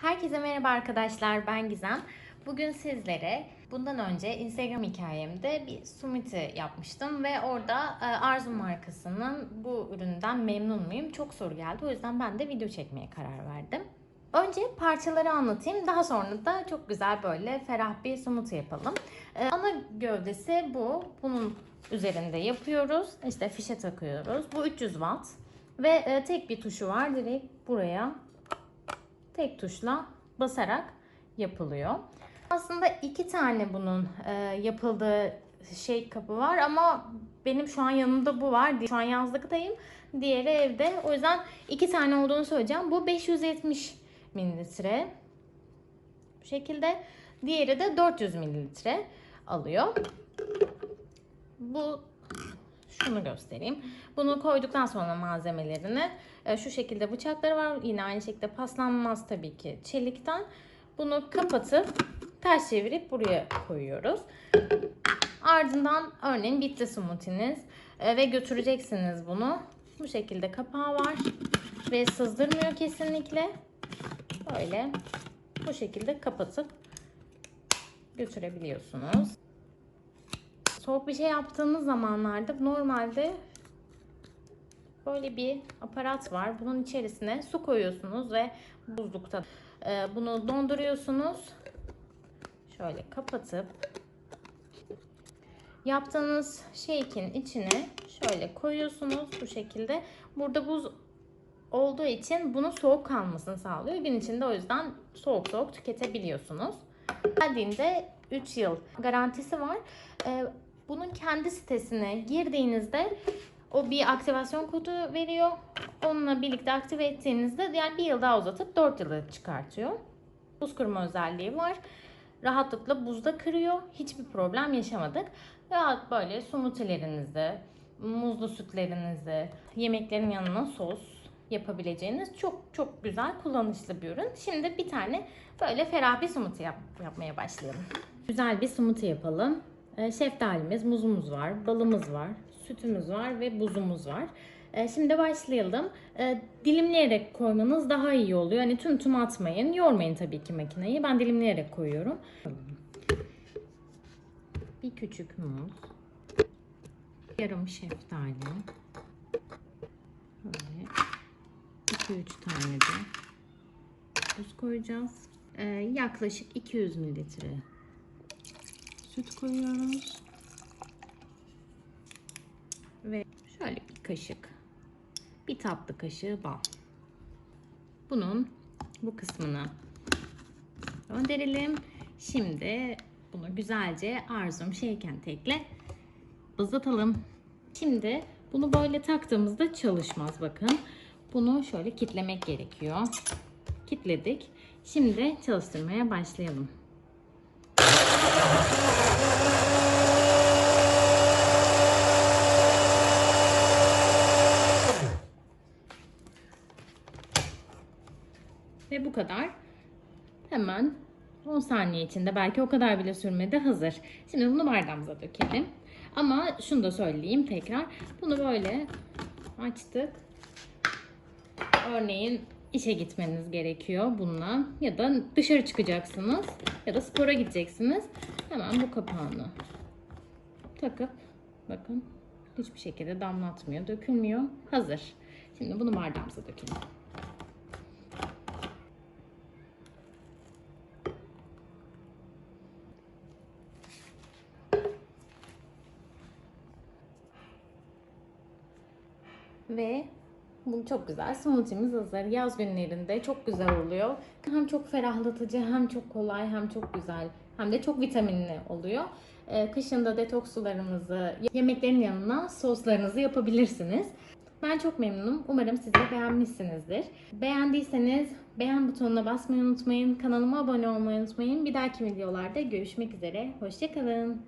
Herkese merhaba arkadaşlar ben Gizem. Bugün sizlere bundan önce Instagram hikayemde bir smoothie yapmıştım ve orada e, Arzu markasının bu üründen memnun muyum çok soru geldi. O yüzden ben de video çekmeye karar verdim. Önce parçaları anlatayım. Daha sonra da çok güzel böyle ferah bir smoothie yapalım. E, ana gövdesi bu. Bunun üzerinde yapıyoruz. İşte fişe takıyoruz. Bu 300 watt. Ve e, tek bir tuşu var. Direkt buraya tek tuşla basarak yapılıyor. Aslında iki tane bunun e, yapıldığı şey kapı var ama benim şu an yanımda bu var. Şu an yazlıktayım. Diğeri evde. O yüzden iki tane olduğunu söyleyeceğim. Bu 570 mililitre. Bu şekilde. Diğeri de 400 mililitre alıyor. Bu şunu göstereyim. Bunu koyduktan sonra malzemelerini e, şu şekilde bıçakları var. Yine aynı şekilde paslanmaz tabii ki çelikten. Bunu kapatıp ters çevirip buraya koyuyoruz. Ardından örneğin bitti smoothie'niz e, ve götüreceksiniz bunu. Bu şekilde kapağı var ve sızdırmıyor kesinlikle. Böyle bu şekilde kapatıp götürebiliyorsunuz. Soğuk bir şey yaptığınız zamanlarda normalde böyle bir aparat var. Bunun içerisine su koyuyorsunuz ve buzlukta e, bunu donduruyorsunuz. Şöyle kapatıp yaptığınız shake'in içine şöyle koyuyorsunuz bu şekilde. Burada buz olduğu için bunun soğuk kalmasını sağlıyor. Gün içinde o yüzden soğuk soğuk tüketebiliyorsunuz. Geldiğinde 3 yıl garantisi var. Ee, bunun kendi sitesine girdiğinizde o bir aktivasyon kodu veriyor. Onunla birlikte aktive ettiğinizde yani bir yıl daha uzatıp 4 yılı çıkartıyor. Buz kırma özelliği var. Rahatlıkla buzda kırıyor. Hiçbir problem yaşamadık. Rahat böyle smoothie'lerinizi, muzlu sütlerinizi, yemeklerin yanına sos yapabileceğiniz çok çok güzel kullanışlı bir ürün. Şimdi bir tane böyle ferah bir smoothie yap, yapmaya başlayalım. Güzel bir smoothie yapalım. Ee, Şeftalimiz, muzumuz var, balımız var, sütümüz var ve buzumuz var. Ee, Şimdi başlayalım. Ee, Dilimleyerek koymanız daha iyi oluyor. Hani tüm tüm atmayın. Yormayın tabii ki makineyi. Ben dilimleyerek koyuyorum. Bir küçük muz. Yarım şeftali. Böyle 2-3 tane de buz koyacağız. Yaklaşık 200 mililitre süt koyuyoruz. Ve şöyle bir kaşık, bir tatlı kaşığı bal. Bunun bu kısmını gönderelim. Şimdi bunu güzelce arzum şeyken tekle ızlatalım. Şimdi bunu böyle taktığımızda çalışmaz bakın. Bunu şöyle kitlemek gerekiyor. Kitledik. Şimdi çalıştırmaya başlayalım. Ve bu kadar. Hemen 10 saniye içinde belki o kadar bile sürmedi hazır. Şimdi bunu bardağımıza dökelim. Ama şunu da söyleyeyim tekrar. Bunu böyle açtık. Örneğin işe gitmeniz gerekiyor bununla ya da dışarı çıkacaksınız ya da spora gideceksiniz. Hemen bu kapağını takıp bakın hiçbir şekilde damlatmıyor, dökülmüyor. Hazır. Şimdi bunu bardağımıza dökelim. Ve bu çok güzel smoothie'miz hazır. Yaz günlerinde çok güzel oluyor. Hem çok ferahlatıcı hem çok kolay hem çok güzel hem de çok vitaminli oluyor. Ee, kışın da detoks sularınızı, yemeklerin yanına soslarınızı yapabilirsiniz. Ben çok memnunum. Umarım siz de beğenmişsinizdir. Beğendiyseniz beğen butonuna basmayı unutmayın. Kanalıma abone olmayı unutmayın. Bir dahaki videolarda görüşmek üzere. Hoşçakalın.